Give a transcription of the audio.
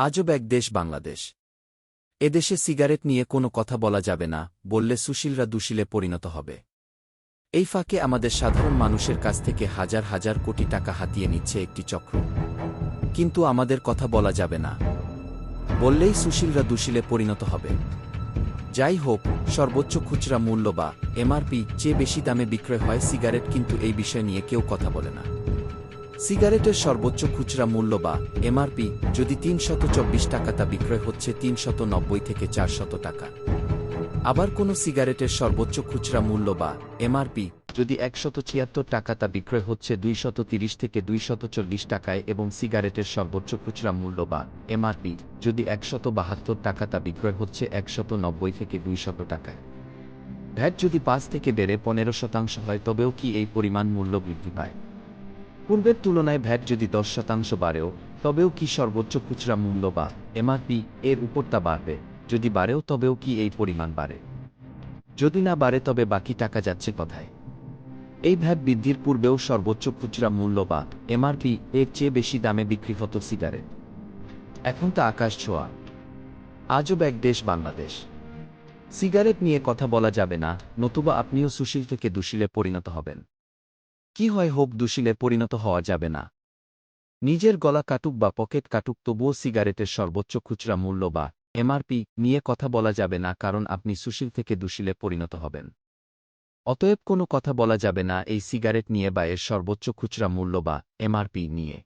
আজব এক দেশ বাংলাদেশ। এদেশে সিগারেট নিয়ে কোনো কথা বলা যাবে না, বললে সুশীলরা দুশীলে পরিণত হবে। এই ফাঁকে আমাদের সাধারণ মানুষের কাছ থেকে হাজার হাজার কোটি টাকা হাতিয়ে নিচ্ছে একটি চক্র। কিন্তু আমাদের কথা বলা যাবে না। বললেই সুশীলরা দুশীলে পরিণত হবে। যাই হোক, সর্বোচ্চ খুচরা মূল্য বা এমআরপি, চেয়ে বেশি দামে বিক্রয় হয় সিগারেট, কিন্তু এই বিষয় নিয়ে কেউ কথা বলে না। সিগারেটের সর্বোচ্চ খুচরা মূল্য বা এমআরপি যদি তিনশত চব্বিশ টাকা, তা বিক্রয় হচ্ছে তিনশত নব্বই থেকে চারশত টাকা। আবার কোনো সিগারেটের সর্বোচ্চ খুচরা মূল্য বা এমআরপি যদি একশত ছিয়াত্তর টাকা, তা বিক্রয় হচ্ছে দুইশত তিরিশ থেকে দুইশত চল্লিশ টাকায় এবং সিগারেটের সর্বোচ্চ খুচরা মূল্য বা এমআরপি যদি একশত বাহাত্তর টাকা, তা বিক্রয় হচ্ছে একশত নব্বই থেকে দুইশত টাকায়। ভ্যাট যদি পাঁচ থেকে বেড়ে পনেরো শতাংশ হয়, তবেও কি এই পরিমাণ মূল্য বৃদ্ধি পায়? পূর্বের তুলনায় ভ্যাট যদি দশ শতাংশ বাড়েও, তবেও কি সর্বোচ্চ খুচরা মূল্য বা এমআরপি এর উপর তা বাড়বে? যদি বাড়েও, তবেও কি এই পরিমাণ বাড়ে? যদি না বাড়ে, তবে বাকি টাকা যাচ্ছে কোথায়? এই ভ্যাট বৃদ্ধির পূর্বেও সর্বোচ্চ খুচরা মূল্য বা এমআরপি এর চেয়ে বেশি দামে বিক্রি হতো সিগারেট। এখন তা আকাশ ছোঁয়া। আজও এক দেশ বাংলাদেশ। সিগারেট নিয়ে কথা বলা যাবে না, নতুবা আপনিও সুশীল থেকে দুশীলে পরিণত হবেন। কি হয় হোক দুশীলে পরিণত হওয়া যাবে না। নিজের গলা কাটুক বা পকেট কাটুক তবুও সিগারেটের সর্বোচ্চ খুচরা মূল্য বা এমআরপি নিয়ে কথা বলা যাবে না কারণ আপনি সুশীল থেকে দুশীলে পরিণত হবেন। অতএব কোনো কথা বলা যাবে না এই সিগারেট নিয়ে বা এর সর্বোচ্চ খুচরা মূল্য বা এমআরপি নিয়ে।